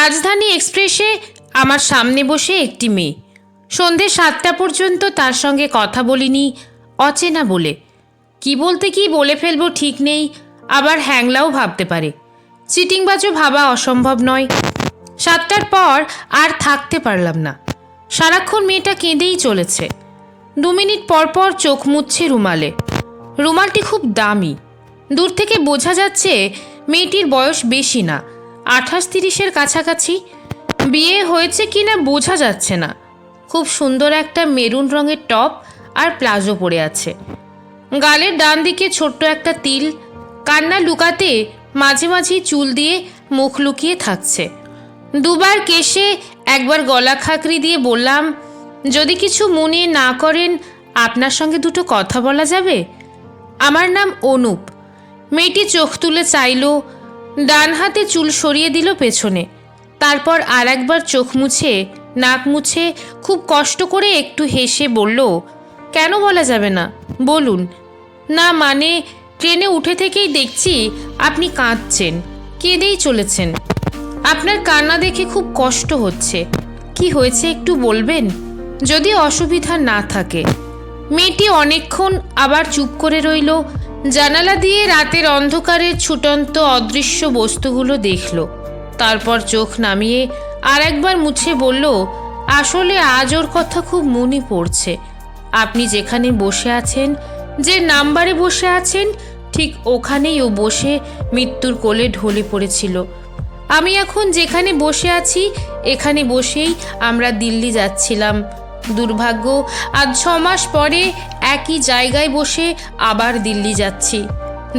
রাজধানী এক্সপ্রেসে আমার সামনে বসে একটি মেয়ে। সন্ধে সাতটা পর্যন্ত তার সঙ্গে কথা বলিনি, অচেনা বলে। কি বলতে কি বলে ফেলব ঠিক নেই, আবার হ্যাংলাও ভাবতে পারে। চিটিংবাজও ভাবা অসম্ভব নয়। সাতটার পর আর থাকতে পারলাম না। সারাক্ষণ মেয়েটা কেঁদেই চলেছে। দু মিনিট পর পর চোখ মুছছে রুমালে। রুমালটি খুব দামি। দূর থেকে বোঝা যাচ্ছে মেয়েটির বয়স বেশি না। আঠাশ তিরিশের কাছাকাছি। বিয়ে হয়েছে কি না বোঝা যাচ্ছে না। খুব সুন্দর একটা মেরুন রঙের টপ আর প্লাজো পরে আছে। গালের ডান দিকে ছোট্ট একটা তিল। কান্না লুকাতে মাঝে মাঝে চুল দিয়ে মুখ লুকিয়ে থাকছে। দুবার কেশে একবার গলা খাকরি দিয়ে বললাম, যদি কিছু মনে না করেন, আপনার সঙ্গে দুটো কথা বলা যাবে? আমার নাম অনুপ। মেয়েটি চোখ তুলে চাইল ডান হাতে চুল সরিয়ে দিল পেছনে। তারপর আর একবার চোখ মুছে, নাক মুছে খুব কষ্ট করে একটু হেসে বলল, কেন বলা যাবে না? বলুন। না মানে ট্রেনে উঠে থেকেই দেখছি আপনি কাঁদছেন, কেঁদেই চলেছেন। আপনার কান্না দেখে খুব কষ্ট হচ্ছে। কি হয়েছে একটু বলবেন? যদি অসুবিধা না থাকে। মেয়েটি অনেকক্ষণ আবার চুপ করে রইল জানালা দিয়ে রাতের অন্ধকারের ছুটন্ত অদৃশ্য বস্তুগুলো দেখল। তারপর চোখ নামিয়ে আর একবার মুছে বলল, আসলে আজ ওর কথা খুব মনে পড়ছে। আপনি যেখানে বসে আছেন, যে নাম্বারে বসে আছেন, ঠিক ওখানেই ও বসে মৃত্যুর কোলে ঢলে পড়েছিল। আমি এখন যেখানে বসে আছি, এখানে বসেই আমরা দিল্লি যাচ্ছিলাম। দুর্ভাগ্য, আজ ছ মাস পরে একই জায়গায় বসে আবার দিল্লি যাচ্ছি।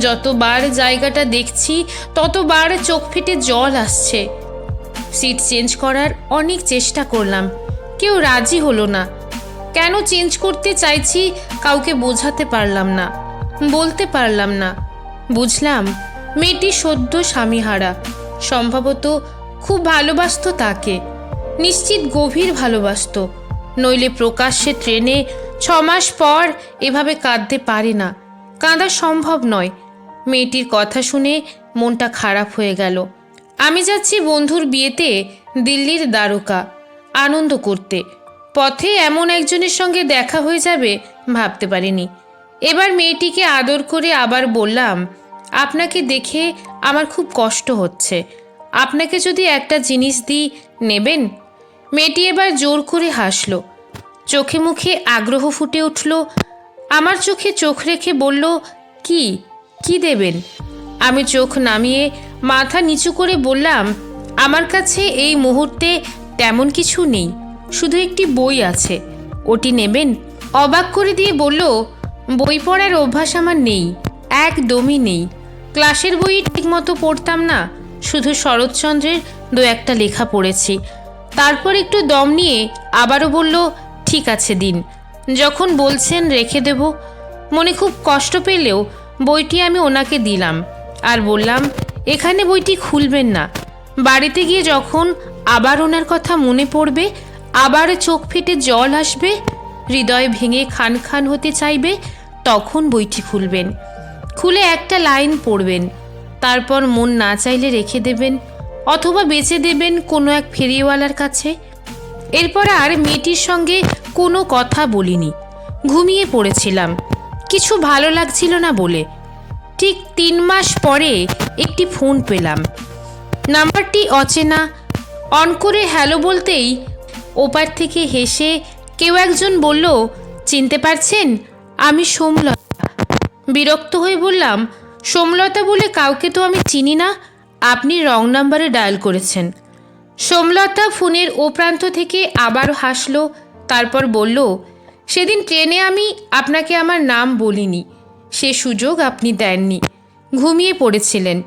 যতবার জায়গাটা দেখছি, ততবার চোখ ফেটে জল আসছে। সিট চেঞ্জ করার অনেক চেষ্টা করলাম, কেউ রাজি হলো না। কেন চেঞ্জ করতে চাইছি কাউকে বোঝাতে পারলাম না, বলতে পারলাম না। বুঝলাম, মেয়েটি সদ্য স্বামীহারা, সম্ভবত খুব ভালোবাসতো তাকে, নিশ্চিত গভীর ভালোবাসতো, নইলে প্রকাশ্যে ট্রেনে ছ মাস পর এভাবে কাঁদতে পারে না। কাঁদা সম্ভব নয়। মেয়েটির কথা শুনে মনটা খারাপ হয়ে গেল। আমি যাচ্ছি বন্ধুর বিয়েতে দিল্লির দ্বারকা আনন্দ করতে। পথে এমন একজনের সঙ্গে দেখা হয়ে যাবে ভাবতে পারিনি। এবার মেয়েটিকে আদর করে আবার বললাম, আপনাকে দেখে আমার খুব কষ্ট হচ্ছে। আপনাকে যদি একটা জিনিস দিই, নেবেন? মেয়েটি এবার জোর করে হাসলো। চোখে মুখে আগ্রহ ফুটে উঠল। আমার চোখে চোখ রেখে বলল, কি? কি দেবেন? আমি চোখ নামিয়ে মাথা নিচু করে বললাম, আমার কাছে এই মুহূর্তে তেমন কিছু নেই, শুধু একটি বই আছে। ওটি নেবেন? অবাক করে দিয়ে বলল, বই পড়ার অভ্যাস আমার নেই, একদমই নেই। ক্লাসের বই ঠিকমতো পড়তাম না, শুধু শরৎচন্দ্রের দু একটা লেখা পড়েছি। তারপর একটু দম নিয়ে আবারও বলল ঠিক আছে দিন। যখন বলছেন রেখে দেব, মনে খুব কষ্ট পেলেও বইটি আমি ওনাকে দিলাম। আর বললাম, এখানে বইটি খুলবেন না। বাড়িতে গিয়ে যখন আবার ওনার কথা মনে পড়বে, আবার চোখ ফেটে জল আসবে, হৃদয় ভেঙে খান খান হতে চাইবে, তখন বইটি খুলবেন। খুলে একটা লাইন পড়বেন। তারপর মন না চাইলে রেখে দেবেন, অথবা বেচে দেবেন কোনো এক ফেরিওয়ালার কাছে। এরপর আর মেয়েটির সঙ্গে কোনো কথা বলিনি। ঘুমিয়ে পড়েছিলাম। কিছু ভালো লাগছিল না বলে। ঠিক তিন মাস পরে একটি ফোন পেলাম। নাম্বারটি অচেনা। অন করে হ্যালো বলতেই ওপার থেকে হেসে কেউ একজন বলল, চিনতে পারছেন? আমি সোমলতা। বিরক্ত হয়ে বললাম, সোমলতা বলে কাউকে তো আমি চিনি না। আপনি রং নাম্বারে ডায়াল করেছেন। সোমলতা ফোনের ও প্রান্ত থেকে আবার হাসলো। তারপর বলল, সেদিন ট্রেনে আমি আপনাকে আমার নাম বলিনি। সে সুযোগ আপনি দেননি। ঘুমিয়ে পড়েছিলেন।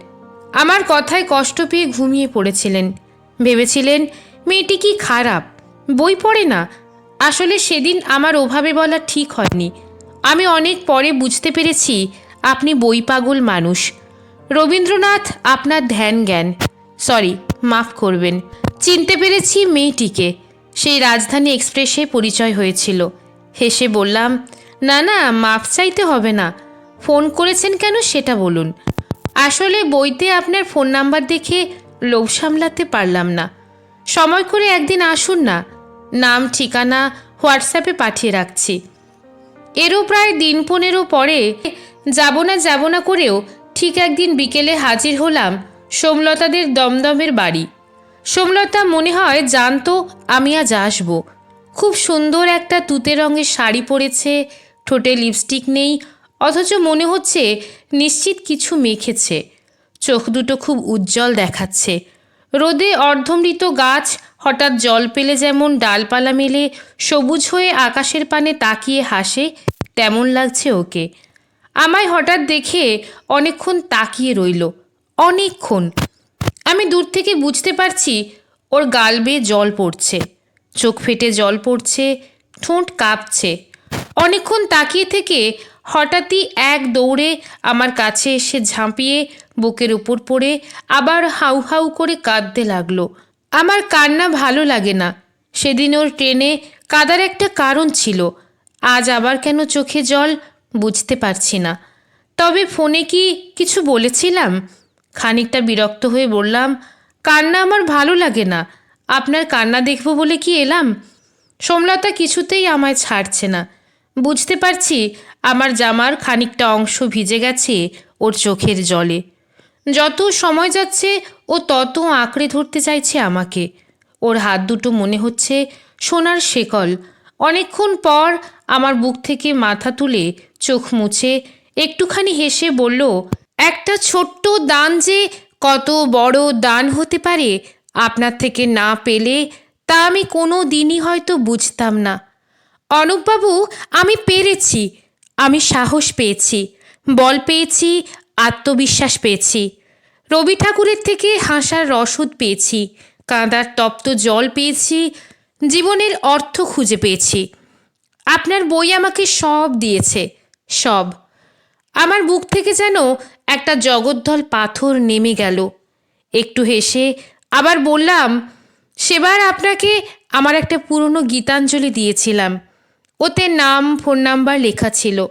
আমার কথায় কষ্ট পেয়ে ঘুমিয়ে পড়েছিলেন। ভেবেছিলেন, মেয়েটি কি খারাপ? বই পড়ে না? আসলে সেদিন আমার ওভাবে বলা ঠিক হয়নি। আমি অনেক পরে বুঝতে পেরেছি আপনি বই পাগল মানুষ। রবীন্দ্রনাথ আপনার ধ্যান জ্ঞান। সরি, মাফ করবেন। চিনতে পেরেছি মেয়েটিকে। সেই রাজধানী এক্সপ্রেসে পরিচয় হয়েছিল। হেসে বললাম, না না, মাফ চাইতে হবে না। ফোন করেছেন কেন সেটা বলুন। আসলে বইতে আপনার ফোন নাম্বার দেখে লোভ সামলাতে পারলাম না। সময় করে একদিন আসুন না। নাম, ঠিকানা হোয়াটসঅ্যাপে পাঠিয়ে রাখছি। এরও প্রায় দিন পনেরো পরে যাব না যাব না করেও ঠিক একদিন বিকেলে হাজির হলাম সোমলতাদের দমদমের বাড়ি। সোমলতা মনে হয় জানতো আমি আজ আসব। খুব সুন্দর একটা তুতে রঙের শাড়ি পরেছে, ঠোঁটে লিপস্টিক নেই, অথচ মনে হচ্ছে নিশ্চিত কিছু মেখেছে। চোখ দুটো খুব উজ্জ্বল দেখাচ্ছে। রোদে অর্ধমৃত গাছ হঠাৎ জল পেলে যেমন ডালপালা মেলে, সবুজ হয়ে আকাশের পানে তাকিয়ে হাসে, তেমন লাগছে ওকে। আমায় হঠাৎ দেখে অনেকক্ষণ তাকিয়ে রইল, অনেকক্ষণ। আমি দূর থেকে বুঝতে পারছি ওর গাল বেয়ে জল পড়ছে। চোখ ফেটে জল পড়ছে, ঠোঁট কাঁপছে। অনেকক্ষণ তাকিয়ে থেকে হঠাৎই এক দৌড়ে আমার কাছে এসে ঝাঁপিয়ে বুকের উপর পড়ে আবার হাউ হাউ করে কাঁদতে লাগল। আমার কান্না ভালো লাগে না। সেদিন ওর ট্রেনে কাদার একটা কারণ ছিল। আজ আবার কেন চোখে জল বুঝতে পারছি না। তবে ফোনে কি কিছু বলেছিলাম? খানিকটা বিরক্ত হয়ে বললাম, কান্না আমার ভালো লাগে না। আপনার কান্না দেখব বলে কি এলাম? সোমলতা কিছুতেই আমায় ছাড়ছে না। বুঝতে পারছি আমার জামার খানিকটা অংশ ভিজে গেছে ওর চোখের জলে। যত সময় যাচ্ছে ও তত আঁকড়ে ধরতে চাইছে আমাকে। ওর হাত দুটো মনে হচ্ছে সোনার শেকল। অনেকক্ষণ পর আমার বুক থেকে মাথা তুলে চোখ মুছে একটুখানি হেসে বলল একটা ছোট্ট দান যে কত বড় দান হতে পারে, আপনার থেকে না পেলে তা আমি কোনো দিনই হয়তো বুঝতাম না। অনুপবাবু আমি পেরেছি, আমি সাহস পেয়েছি, বল পেয়েছি, আত্মবিশ্বাস পেয়েছি। রবি ঠাকুরের থেকে হাসার রসদ পেয়েছি, কাঁদার তপ্ত জল পেয়েছি, জীবনের অর্থ খুঁজে পেয়েছি। আপনার বই আমাকে সব দিয়েছে, সব। আমার বুক থেকে যেন একটা জগদ্দল পাথর নেমে গেল। একটু হেসে আবার বললাম, সেবার আপনাকে আমার একটা পুরনো গীতাঞ্জলি দিয়েছিলাম। ওতে নাম, ফোন নাম্বার লেখা ছিল।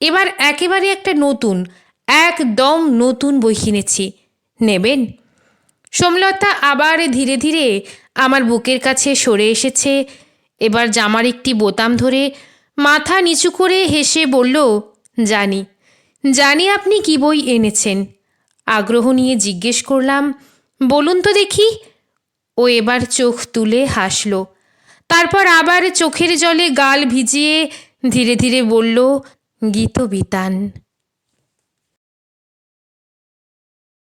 এবার একেবারে একটা নতুন, একদম নতুন বই কিনেছি। নেবেন? সোমলতা আবার ধীরে ধীরে আমার বুকের কাছে সরে এসেছে। এবার জামার একটি বোতাম ধরে মাথা নিচু করে হেসে বলল, জানি। জানি আপনি কি বই এনেছেন। আগ্রহ নিয়ে জিজ্ঞেস করলাম, বলুন তো দেখি। ও এবার চোখ তুলে হাসল। তারপর আবার চোখের জলে গাল ভিজিয়ে ধীরে ধীরে বলল, গীতবিতান।